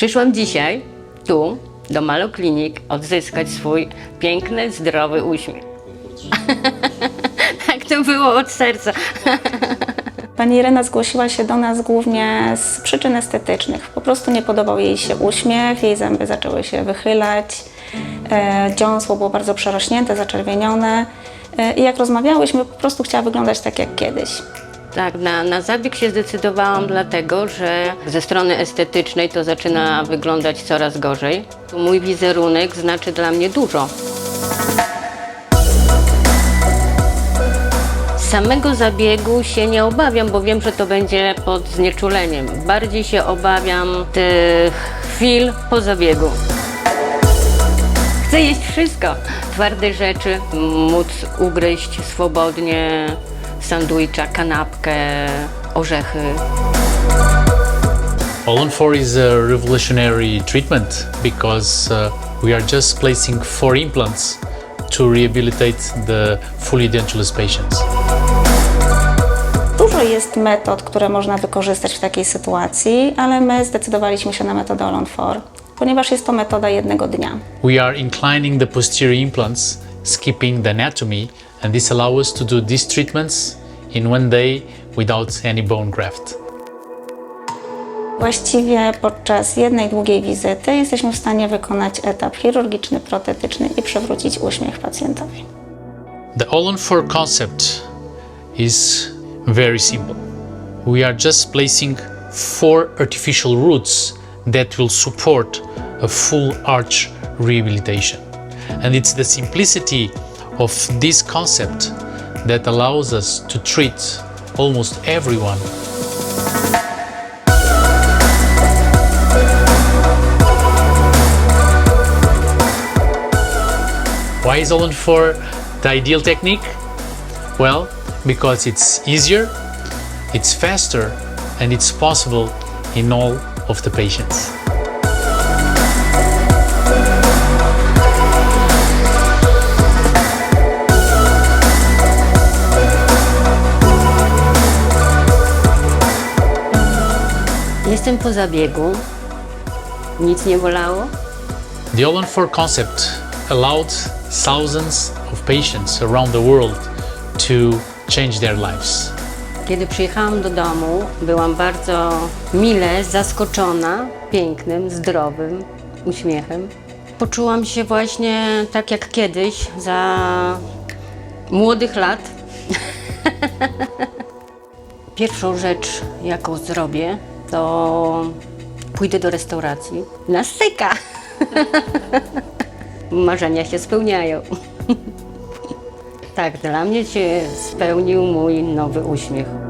Przyszłam dzisiaj tu, do Malo Clinic, odzyskać swój piękny, zdrowy uśmiech. tak to było od serca. Pani Irena zgłosiła się do nas głównie z przyczyn estetycznych. Po prostu nie podobał jej się uśmiech, jej zęby zaczęły się wychylać, e, dziąsło było bardzo przerośnięte, zaczerwienione. E, I jak rozmawiałyśmy, po prostu chciała wyglądać tak jak kiedyś. Tak, na, na zabieg się zdecydowałam dlatego, że ze strony estetycznej to zaczyna wyglądać coraz gorzej. Mój wizerunek znaczy dla mnie dużo. Samego zabiegu się nie obawiam, bo wiem, że to będzie pod znieczuleniem. Bardziej się obawiam tych chwil po zabiegu. Chcę jeść wszystko. Twarde rzeczy, móc ugryźć swobodnie sandwicha, kanapkę, orzechy. All on 4 is a revolutionary treatment because uh, we are just placing four implants to rehabilitate the fully dentulous patients. Dużo jest metod, które można wykorzystać w takiej sytuacji, ale my zdecydowaliśmy się na metodę Olon4, ponieważ jest to metoda jednego dnia. We are inclining the posterior implants, skipping the anatomy, and this allows us to do these treatments in one day without any bone graft. Właściwie podczas jednej długiej wizyty jesteśmy w stanie wykonać etap chirurgiczny, protetyczny i przywrócić uśmiech pacjentowi. The all on 4 concept is very simple. We are just placing four artificial roots that will support a full arch rehabilitation. And it's the simplicity of this concept that allows us to treat almost everyone Why is on 4 the ideal technique? Well, because it's easier, it's faster, and it's possible in all of the patients. Jestem po zabiegu. Nic nie bolało. The all on 4 concept allowed thousands of patients around the world to change their lives. Kiedy przyjechałam do domu, byłam bardzo mile zaskoczona pięknym, zdrowym uśmiechem. Poczułam się właśnie tak jak kiedyś, za młodych lat. Pierwszą rzecz, jaką zrobię, to pójdę do restauracji na styka. Marzenia się spełniają. Tak, dla mnie się spełnił mój nowy uśmiech.